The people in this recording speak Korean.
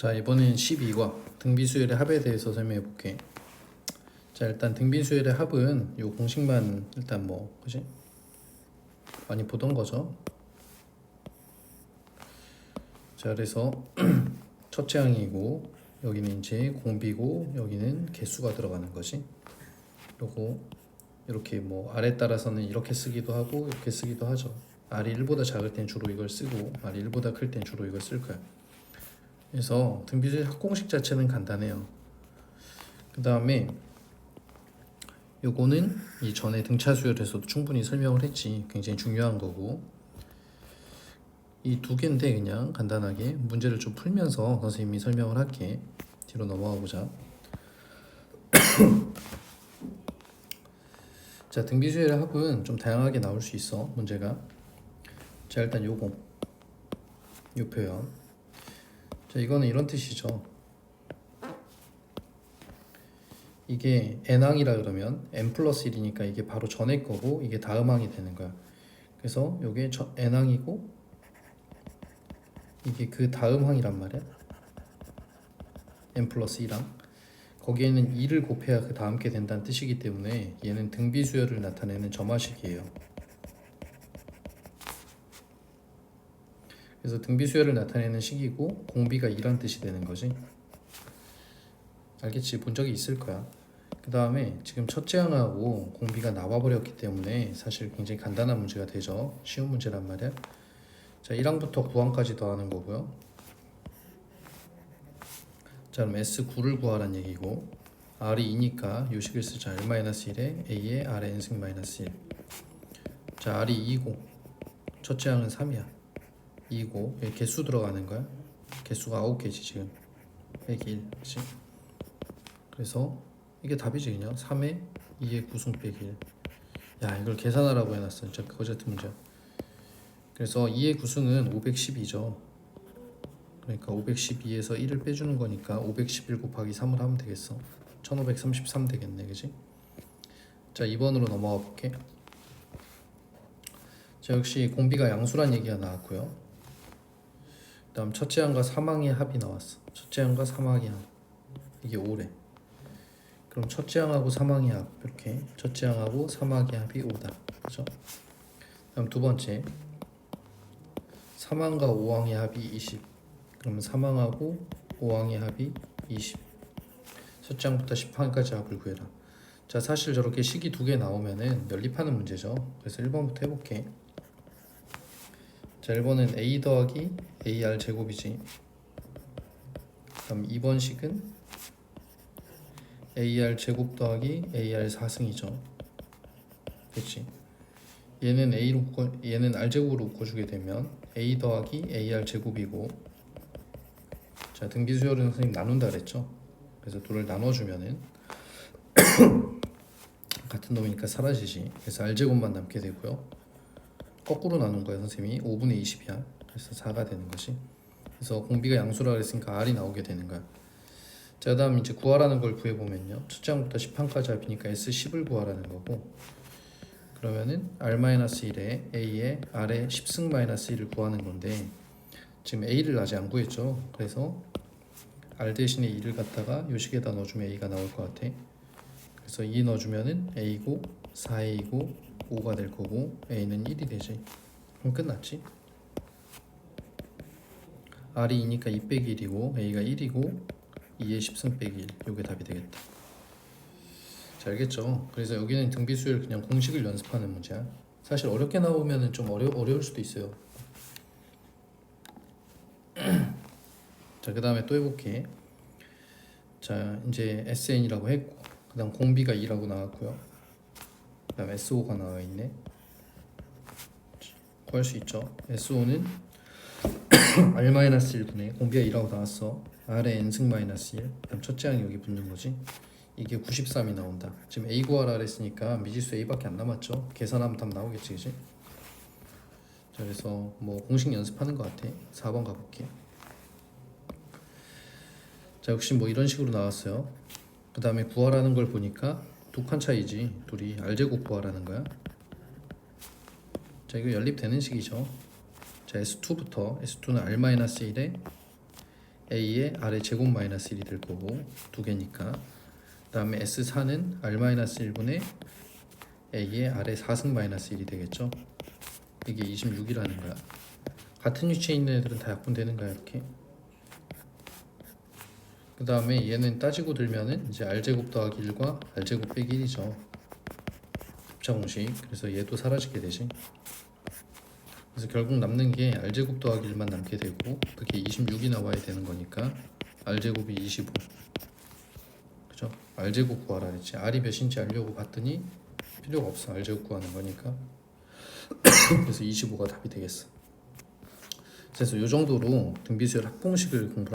자 이번엔 12과 등비수열의 합에 대해서 설명해 볼게. 자 일단 등비수열의 합은 요 공식만 일단 뭐 그지 많이 보던 거죠. 자 그래서 첫째 항이고 여기는 이제 공비고 여기는 개수가 들어가는 거지. 그리고 이렇게 뭐 알에 따라서는 이렇게 쓰기도 하고 이렇게 쓰기도 하죠. 알이 1보다 작을 땐 주로 이걸 쓰고 알이 1보다 클 땐 주로 이걸 쓸 거야. 그래서 등비수의 합공식 자체는 간단해요. 그 다음에 요거는 이 전에 등차 수열에서도 충분히 설명을 했지. 굉장히 중요한 거고. 이 두 개인데 그냥 간단하게 문제를 좀 풀면서 선생님이 설명을 할게. 뒤로 넘어가 보자. 자, 등비수열의 합은 좀 다양하게 나올 수 있어. 문제가. 자, 일단 요거. 요 표현. 자, 이거는 이런 뜻이죠. 이게 n항이라 그러면 n 플러스 1이니까 이게 바로 전에 거고 이게 다음 항이 되는 거야. 그래서 저- n항이고 이게 그 다음 항이란 말이야. n 플러스 1항. 거기에는 2를 곱해야 그 다음 게 된다는 뜻이기 때문에 얘는 등비수열을 나타내는 점화식이에요. 그래서 등비수열을 나타내는 식이고 공비가 2란 뜻이 되는 거지. 알겠지? 본 적이 있을 거야. 그 다음에 지금 첫째 항하고 공비가 나와버렸기 때문에 사실 굉장히 간단한 문제가 되죠. 쉬운 문제란 말이야. 자, 1항부터 9항까지 더하는 거고요. 자, 그럼 S9를 구하란 얘기고 R이 2니까 요식을 쓰자. R-1에 A에 R의 n승 마이너스 1. 자, R이 2고 첫째 항은 3이야. 2고 여기 개수 들어가는 거야. 개수가 9개지 지금. 101. 그치? 그래서 이게 답이지 그냥 3에 2의 구승 빼기 1. 야 이걸 계산하라고 해놨어 진짜 그거 같은 문제. 그래서 2의 구승은 512죠. 그러니까 512에서 1을 빼주는 거니까 511 곱하기 3을 하면 되겠어. 1533 되겠네 그지? 자 2번으로 넘어가 볼게. 자 역시 공비가 양수란 얘기가 나왔고요. 그다음 첫째 항과 3항의 합이 나왔어. 첫째 항과 3항의 합. 이게 5래. 그럼 첫째 항하고 3항의 합 이렇게 첫째 항하고 3항의 합이 5다. 그죠? 그럼 두 번째 3항과 5항의 합이 20. 그러면 3항하고 5항의 합이 20. 첫째 항부터 10항까지 합을 구해라. 자, 사실 저렇게 식이 두 개 나오면은 연립하는 문제죠. 그래서 1번부터 해볼게. 자, 1번은 a 더하기 ar 제곱이지. 그럼 2번 식은 AR 제곱 더하기 AR 4승이죠. 그렇지. 얘는 A로 묶어, 얘는 R 제곱으로 묶어주게 되면 A 더하기 AR 제곱이고 자 등비 수열은 선생님 나눈다 그랬죠. 그래서 둘을 나눠주면은 같은 놈이니까 사라지지. 그래서 R 제곱만 남게 되고요. 거꾸로 나눈 거야 선생님이 5분의 20이야. 그래서 4가 되는 것이. 그래서 공비가 양수라 그랬으니까 R이 나오게 되는 거야. 자, 다음 이제 구하라는 걸 구해 보면요. 첫 장부터 10항까지 합이니까 S10을 구하라는 거고. 그러면은 R-1에 A에 R에 10승 마이너스 1을 구하는 건데 지금 A를 아직 안 구했죠. 그래서 R 대신에 2를 갖다가 요식에다 넣어주면 A가 나올 것 같아. 그래서 2 넣어주면은 A고 4A고 5가 될 거고 A는 1이 되지. 그럼 끝났지. R이 2니까 2 빼기 1이고 A가 1이고 2의 10승 빼기 1 요게 답이 되겠다 자 알겠죠? 그래서 여기는 등비수열 그냥 공식을 연습하는 문제야 사실 어렵게 나오면 좀 어려, 어려울 수도 있어요 자 그 다음에 또 해볼게 자 이제 SN이라고 했고 그 다음 공비가 2라고 나왔고요 그 다음 SO가 나와 있네. 구할 수 있죠? SO는 R-1분의 공비가 2라고 나왔어. R의 n승 마이너스 1 그다음 첫째 항이 여기 붙는 거지? 이게 93이 나온다. 지금 A 구하라 그랬으니까 미지수 A밖에 안 남았죠? 계산하면 답 나오겠지 그지? 자 그래서 뭐 공식 연습하는 것 같아. 4번 가볼게. 자 역시 뭐 이런 식으로 나왔어요. 그 다음에 구하라는 걸 보니까 두 칸 차이지 둘이 R제곱 구하라는 거야 자 이거 연립되는 식이죠 자 S2부터 S2는 R-1에 a의 r의 제곱 마이너스 1이 될 거고 두 개니까 그 다음에 S4는 r 마이너스 1분의 a의 r의 4승 마이너스 1이 되겠죠. 이게 26이라는 거야. 같은 위치에 있는 애들은 다 약분되는 거야 이렇게. 그 다음에 얘는 따지고 들면은 이제 r 제곱 더하기 1과 r 제곱 빼기 1이죠. 합차 공식. 그래서 얘도 사라지게 되지. 그래서 결국 남는 게 r 제곱 더하기 1만 남게 되고 그게 26이 나와야 되는 거니까 r 제곱이 25. 그죠? r 제곱 구하라 했지. r이 몇인지 알려고 봤더니 필요가 없어. r 제곱 구하는 거니까. 그래서 25가 답이 되겠어. 그래서 이 정도로 등비수열 합공식을 공부.